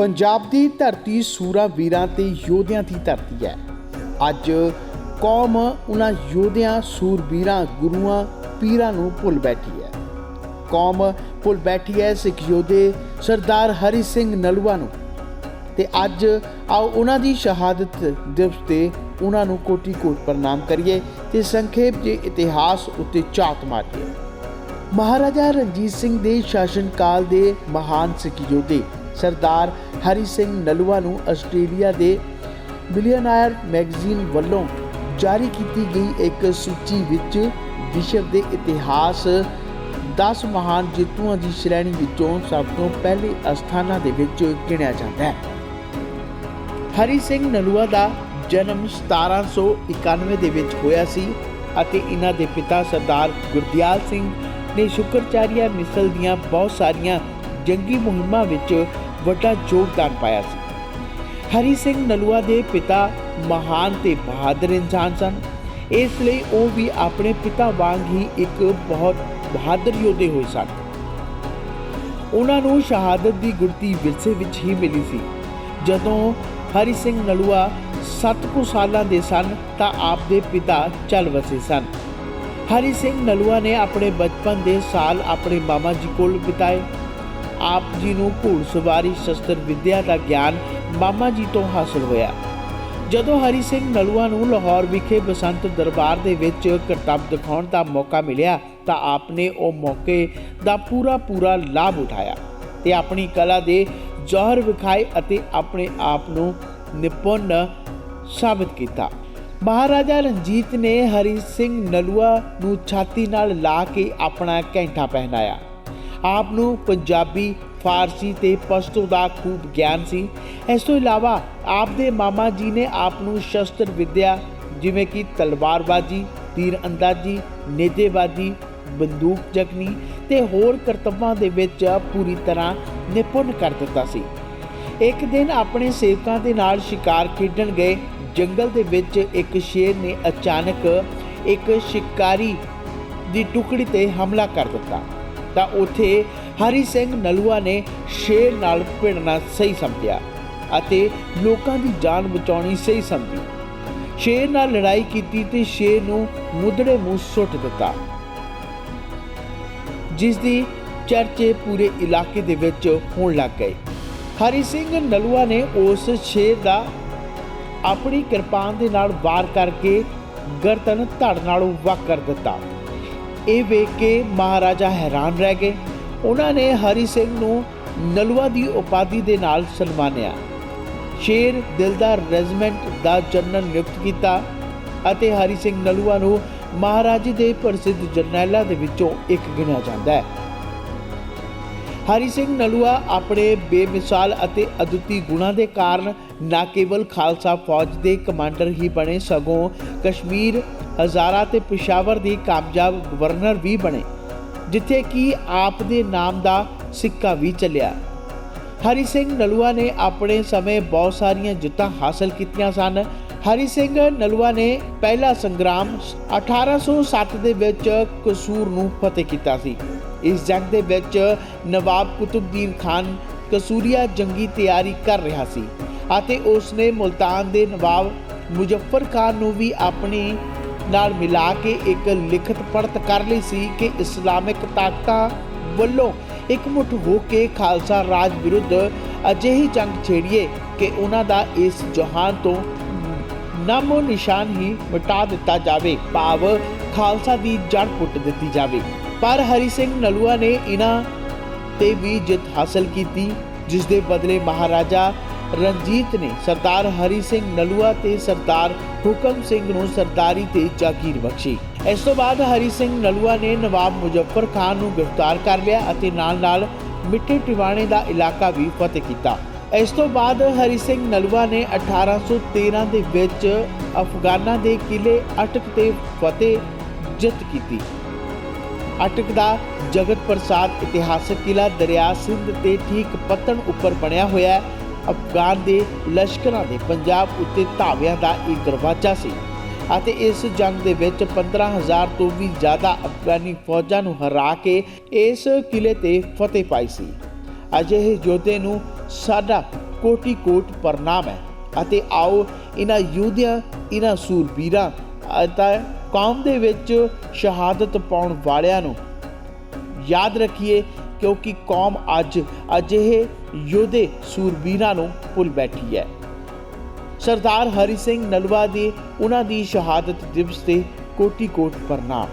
ਪੰਜਾਬ ਦੀ ਧਰਤੀ ਸੂਰਾ ਵੀਰਾਂ ਤੇ ਯੋਧਿਆਂ ਦੀ ਧਰਤੀ ਹੈ। ਅੱਜ ਕੌਮ ਉਹਨਾਂ ਯੋਧਿਆਂ ਸੂਰਬੀਰਾਂ ਗੁਰੂਆਂ, ਪੀਰਾਂ ਨੂੰ ਭੁੱਲ ਬੈਠੀ ਹੈ। ਕੌਮ ਭੁੱਲ ਬੈਠੀ ਹੈ ਸਿੱਖ ਯੋਧੇ ਸਰਦਾਰ ਹਰੀ ਸਿੰਘ ਨਲੂਆ ਨੂੰ। ਤੇ ਅੱਜ ਆਓ ਉਹਨਾਂ ਦੀ ਸ਼ਹਾਦਤ ਦਿਵਸ ਤੇ ਉਹਨਾਂ ਨੂੰ ਕੋਟੀ ਕੋਟ ਪ੍ਰਣਾਮ ਕਰੀਏ ਤੇ ਸੰਖੇਪ ਜੇ ਇਤਿਹਾਸ ਉੱਤੇ ਝਾਤ ਮਾਰੀਏ। ਮਹਾਰਾਜਾ ਰਣਜੀਤ ਸਿੰਘ ਦੇ ਸ਼ਾਸਨ ਕਾਲ ਦੇ ਮਹਾਨ ਸਿੱਖ ਯੋਧੇ ਸਰਦਾਰ ਹਰੀ ਸਿੰਘ ਨਲੂਆ ਨੂੰ ਆਸਟ੍ਰੇਲੀਆ ਦੇ ਬਿਲੀਅਨਾਇਰ ਮੈਗਜ਼ੀਨ ਵੱਲੋਂ ਜਾਰੀ ਕੀਤੀ ਗਈ ਇੱਕ ਸੂਚੀ ਵਿੱਚ ਵਿਸ਼ਵ ਦੇ ਇਤਿਹਾਸ 10 ਮਹਾਨ ਜੇਤੂਆਂ ਦੀ ਸ਼੍ਰੇਣੀ ਵਿੱਚੋਂ ਸਭ ਤੋਂ ਪਹਿਲੇ ਅਸਥਾਨਾਂ ਦੇ ਵਿੱਚ ਗਿਣਿਆ ਜਾਂਦਾ ਹੈ। ਹਰੀ ਸਿੰਘ ਨਲੂਆ ਦਾ ਜਨਮ 1791 ਦੇ ਵਿੱਚ ਹੋਇਆ ਸੀ ਅਤੇ ਇਹਨਾਂ ਦੇ ਪਿਤਾ ਸਰਦਾਰ ਗੁਰਦਿਆਲ ਸਿੰਘ ਨੇ ਸ਼ੁਕਰਚਾਰੀਆ ਮਿਸਲ ਦੀਆਂ ਬਹੁਤ ਸਾਰੀਆਂ ਜੰਗੀ ਮੁਹਿੰਮਾਂ ਵਿੱਚ ਵੱਡਾ ਯੋਗਦਾਨ ਪਾਇਆ ਸੀ। ਹਰੀ ਸਿੰਘ ਨਲੂਆ ਦੇ ਪਿਤਾ ਮਹਾਨ ਤੇ ਬਹਾਦਰ ਇਨਸਾਨ ਸਨ। ਇਸ ਲਈ ਉਹ ਵੀ ਆਪਣੇ ਪਿਤਾ ਵਾਂਗ ਹੀ ਇੱਕ ਬਹੁਤ ਬਹਾਦਰ ਯੋਧੇ ਹੋਏ ਸਨ। ਉਹਨਾਂ ਨੂੰ ਸ਼ਹਾਦਤ ਦੀ ਗੁਰਤੀ ਵਿਰਸੇ ਵਿੱਚ ਹੀ ਮਿਲੀ ਸੀ। ਜਦੋਂ ਹਰੀ ਸਿੰਘ ਨਲੂਆ 7 ਕੁ ਸਾਲਾਂ ਦੇ ਸਨ ਤਾਂ ਆਪ ਦੇ ਪਿਤਾ ਚੱਲ ਵਸੇ ਸਨ। ਹਰੀ ਸਿੰਘ ਨਲੂਆ ਨੇ ਆਪਣੇ ਬਚਪਨ ਦੇ ਸਾਲ ਆਪਣੇ ਮਾਮਾ ਜੀ ਕੋਲ ਬਿਤਾਏ। ਆਪ ਜੀ ਨੂੰ ਘੋੜਸਵਾਰੀ ਸ਼ਸਤਰ ਵਿੱਦਿਆ ਦਾ ਗਿਆਨ ਮਾਮਾ ਜੀ ਤੋਂ ਹਾਸਲ ਹੋਇਆ। ਜਦੋਂ ਹਰੀ ਸਿੰਘ ਨਲੂਆ ਨੂੰ ਲਾਹੌਰ ਵਿਖੇ ਬਸੰਤ ਦਰਬਾਰ ਦੇ ਵਿੱਚ ਕਰਤੱਵ ਦਿਖਾਉਣ ਦਾ ਮੌਕਾ ਮਿਲਿਆ, ਤਾਂ ਆਪਨੇ ਉਹ ਮੌਕੇ ਦਾ ਪੂਰਾ ਪੂਰਾ ਲਾਭ ਉਠਾਇਆ ਤੇ ਆਪਣੀ ਕਲਾ ਦੇ ਜੌਹਰ ਵਿਖਾਏ ਅਤੇ ਆਪਣੇ ਆਪ ਨੂੰ ਨਿਪੁੰਨ ਸਾਬਿਤ ਕੀਤਾ। ਮਹਾਰਾਜਾ ਰਣਜੀਤ ਨੇ ਹਰੀ ਸਿੰਘ ਨਲੂਆ ਨੂੰ ਛਾਤੀ ਨਾਲ ਲਾ ਕੇ ਆਪਣਾ ਕੈਂਠਾ ਪਹਿਨਾਇਆ। ਆਪ ਨੂੰ ਪੰਜਾਬੀ, ਫਾਰਸੀ ਤੇ ਪਸ਼ਤੋ ਦਾ ਖੂਬ ਗਿਆਨ ਸੀ। ਇਸ ਤੋਂ ਇਲਾਵਾ ਆਪ ਦੇ ਮਾਮਾ ਜੀ ਨੇ ਆਪ ਨੂੰ ਸ਼ਸਤਰ ਵਿੱਦਿਆ, ਜਿਵੇਂ ਕਿ ਤਲਵਾਰਬਾਜ਼ੀ ਤੀਰ ਅੰਦਾਜ਼ੀ ਨੇਜੇਬਾਜ਼ੀ, ਬੰਦੂਕ ਜਗਨੀ ਤੇ ਹੋਰ ਕਰਤੱਵਾਂ ਦੇ ਵਿੱਚ ਪੂਰੀ ਤਰ੍ਹਾਂ ਨਿਪੁੰਨ ਕਰ ਦਿੱਤਾ ਸੀ। ਇੱਕ ਦਿਨ ਆਪਣੇ ਸੇਵਕਾਂ ਦੇ ਨਾਲ ਸ਼ਿਕਾਰ ਖੇਡਣ ਗਏ। ਜੰਗਲ ਦੇ ਵਿੱਚ ਇੱਕ ਸ਼ੇਰ ਨੇ ਅਚਾਨਕ ਇੱਕ ਸ਼ਿਕਾਰੀ ਦੀ ਟੁਕੜੀ ਤੇ ਹਮਲਾ ਕਰ ਦਿੱਤਾ। ਤਾਂ ਉੱਥੇ ਹਰੀ ਸਿੰਘ ਨਲੂਆ ਨੇ ਸ਼ੇਰ ਨਾਲ ਭਿੜਨਾ ਸਹੀ ਸਮਝਿਆ ਅਤੇ ਲੋਕਾਂ ਦੀ ਜਾਨ ਬਚਾਉਣੀ ਸਹੀ ਸਮਝੀ। ਸ਼ੇਰ ਨਾਲ ਲੜਾਈ ਕੀਤੀ ਤੇ ਸ਼ੇਰ ਨੂੰ ਮੁੱਦੜੇ ਮੂੰਹ ਸੁੱਟ ਦਿੱਤਾ। ਜਿਸ ਦੀ ਚਰਚੇ ਪੂਰੇ ਇਲਾਕੇ ਦੇ ਵਿੱਚ ਹੋਣ ਲੱਗ ਗਏ। ਹਰੀ ਸਿੰਘ ਨਲੂਆ ਨੇ ਉਸ ਸ਼ੇਰ ਦਾ ਆਪਣੀ ਕਿਰਪਾਨ ਦੇ ਨਾਲ ਵਾਰ ਕਰਕੇ ਗਰਦਨ ਧੜ ਨਾਲੋਂ ਵੱਖ ਕਰ ਦਿੱਤਾ। ਇਹ ਵੇਖ ਕੇ ਮਹਾਰਾਜਾ ਹੈਰਾਨ ਰਹਿ ਗਏ। ਉਹਨਾਂ ਨੇ ਹਰੀ ਸਿੰਘ ਨੂੰ ਨਲੂਆ ਦੀ ਉਪਾਧੀ ਦੇ ਨਾਲ ਸਨਮਾਨਿਆ। ਸ਼ੇਰ ਦਿਲਦਾਰ ਰੈਜੀਮੈਂਟ ਦਾ ਜਨਰਲ ਨਿਯੁਕਤ ਕੀਤਾ ਅਤੇ ਹਰੀ ਸਿੰਘ ਨਲੂਆ ਨੂੰ ਮਹਾਰਾਜੇ ਦੇ ਪ੍ਰਸਿੱਧ ਜਰਨੈਲਾਂ ਦੇ ਵਿੱਚੋਂ ਇੱਕ ਗਿਣਿਆ ਜਾਂਦਾ ਹੈ। ਹਰੀ ਸਿੰਘ ਨਲੂਆ ਆਪਣੇ ਬੇਮਿਸਾਲ ਅਤੇ ਅਦੁੱਤੀ ਗੁਣਾਂ ਦੇ ਕਾਰਨ ਨਾ ਕੇਵਲ ਖਾਲਸਾ ਫੌਜ ਦੇ ਕਮਾਂਡਰ ਹੀ ਬਣੇ, ਸਗੋਂ ਕਸ਼ਮੀਰ, ਹਜ਼ਾਰਾ ਤੇ ਪਿਸ਼ਾਵਰ ਦੀ ਕਾਮਯਾਬ ਗਵਰਨਰ ਵੀ ਬਣੇ, ਜਿੱਥੇ ਕਿ ਆਪ ਦੇ ਨਾਮ ਦਾ ਸਿੱਕਾ ਵੀ ਚੱਲਿਆ। ਹਰੀ ਸਿੰਘ ਨਲੂਆ ਨੇ ਆਪਣੇ ਸਮੇਂ ਬਹੁਤ ਸਾਰੀਆਂ ਜਿੱਤਾਂ ਹਾਸਲ ਕੀਤੀਆਂ ਸਨ। ਹਰੀ ਸਿੰਘ ਨਲੂਆ ਨੇ ਪਹਿਲਾ ਸੰਗਰਾਮ 1807 ਦੇ ਵਿੱਚ ਕਸੂਰ ਨੂੰ ਫਤਿਹ ਕੀਤਾ ਸੀ। ਇਸ ਜੰਗ ਦੇ ਵਿੱਚ ਨਵਾਬ ਕੁਤਬਦੀਨ ਖਾਨ ਕਸੂਰੀਆ ਜੰਗੀ ਤਿਆਰੀ ਕਰ ਰਿਹਾ ਸੀ ਅਤੇ ਉਸ ਨੇ ਮੁਲਤਾਨ ਦੇ ਨਵਾਬ ਮੁਜ਼ੱਫਰ ਖਾਨ ਨੂੰ ਵੀ ਆਪਣੇ ਨਾਲ ਮਿਲਾ ਕੇ ਇੱਕ ਲਿਖਤ ਪੜਤ ਕਰ ਲਈ ਸੀ ਕਿ ਇਸਲਾਮਿਕ ਤਾਕਤਾਂ ਵੱਲੋਂ ਇਕਮੁੱਠ ਹੋ ਕੇ ਖਾਲਸਾ ਰਾਜ ਵਿਰੁੱਧ ਅਜਿਹੀ ਜੰਗ ਛੇੜੀਏ ਕਿ ਉਹਨਾਂ ਦਾ ਇਸ ਜਹਾਨ ਤੋਂ ਨਾਮੋ ਨਿਸ਼ਾਨ ਹੀ ਮਿਟਾ ਦਿੱਤਾ ਜਾਵੇ, ਭਾਵ ਖਾਲਸਾ ਦੀ ਜੜ ਪੁੱਟ ਦਿੱਤੀ ਜਾਵੇ। ਪਰ ਹਰੀ ਸਿੰਘ ਨਲੂਆ ਨੇ ਇਹਨਾਂ ਤੇ ਵੀ ਜਿੱਤ ਹਾਸਲ ਕੀਤੀ, ਜਿਸ ਦੇ ਬਦਲੇ ਮਹਾਰਾਜਾ ਰਣਜੀਤ ਨੇ ਸਰਦਾਰ ਹਰੀ ਸਿੰਘ ਨਲੂਆ ਤੇ ਸਰਦਾਰ ਹੁਕਮ ਸਿੰਘ ਨੂੰ ਸਰਦਾਰੀ ਤੇ ਜਾਗੀਰ ਬਖਸ਼ੀ। ਇਸ ਤੋਂ ਬਾਅਦ ਹਰੀ ਸਿੰਘ ਨਲੂਆ ਨੇ ਨਵਾਬ ਮੁਜ਼ੱਫਰ ਖਾਨ ਨੂੰ ਗ੍ਰਿਫਤਾਰ ਕਰ ਲਿਆ ਅਤੇ ਨਾਲ-ਨਾਲ ਮਿੱਠੇ ਟਿਵਾਣੇ ਦਾ ਇਲਾਕਾ ਵੀ ਫਤਿਹ ਕੀਤਾ। ਇਸ ਤੋਂ ਬਾਅਦ ਹਰੀ ਸਿੰਘ ਨਲੂਆ ਨੇ 1813 ਦੇ ਵਿੱਚ ਅਫਗਾਨਾਂ ਦੇ ਕਿਲੇ ਅਟਕ ਤੇ ਫਤਿਹ ਜਿੱਤ ਕੀਤੀ। ਅਟਕ ਦਾ ਜਗਤ ਪ੍ਰਸਾਦ ਇਤਿਹਾਸਕ ਕਿਲਾ ਦਰਿਆ ਸਿੰਧ ਤੇ ਠੀਕ ਪੱਤਣ ਉੱਪਰ ਬਣਿਆ ਹੋਇਆ ਹੈ। ਅਫਗਾਨ ਦੇ ਲਸ਼ਕਰਾਂ ਦੇ ਪੰਜਾਬ ਉੱਤੇ ਧਾਵਿਆਂ ਦਾ ਇੱਕ ਦਰਵਾਜ਼ਾ ਸੀ ਅਤੇ ਇਸ ਜੰਗ ਦੇ ਵਿੱਚ 15000 ਤੋਂ ਵੀ ਜ਼ਿਆਦਾ ਅਫਗਾਨੀ ਫੌਜਾਂ ਨੂੰ ਹਰਾ ਕੇ ਇਸ ਕਿਲੇ ਤੇ ਫਤਿਹ ਪਾਈ ਸੀ। ਅਜਿਹੇ ਯੋਧੇ ਨੂੰ ਸਾਡਾ ਕੋਟੀ ਕੋਟ ਪ੍ਰਣਾਮ ਹੈ ਅਤੇ ਆਓ ਇਹਨਾਂ ਯੋਧਿਆਂ ਇਹਨਾਂ ਸੂਰਬੀਰਾਂ ਅਤੇ ਕੌਮ ਦੇ ਵਿੱਚ ਸ਼ਹਾਦਤ ਪਾਉਣ ਵਾਲਿਆਂ ਨੂੰ ਯਾਦ ਰੱਖੀਏ, ਕਿਉਂਕਿ ਕੌਮ ਅੱਜ ਅਜਿਹੇ ਯੋਧੇ ਸੂਰਬੀਰਾਂ ਨੂੰ ਭੁੱਲ ਬੈਠੀ ਹੈ। ਸਰਦਾਰ ਹਰੀ ਸਿੰਘ ਨਲਵਾ ਦੀ ਉਹਨਾਂ ਦੀ ਸ਼ਹਾਦਤ ਦਿਵਸ ਤੇ ਕੋਟੀ ਕੋਟ ਪ੍ਰਣਾਮ।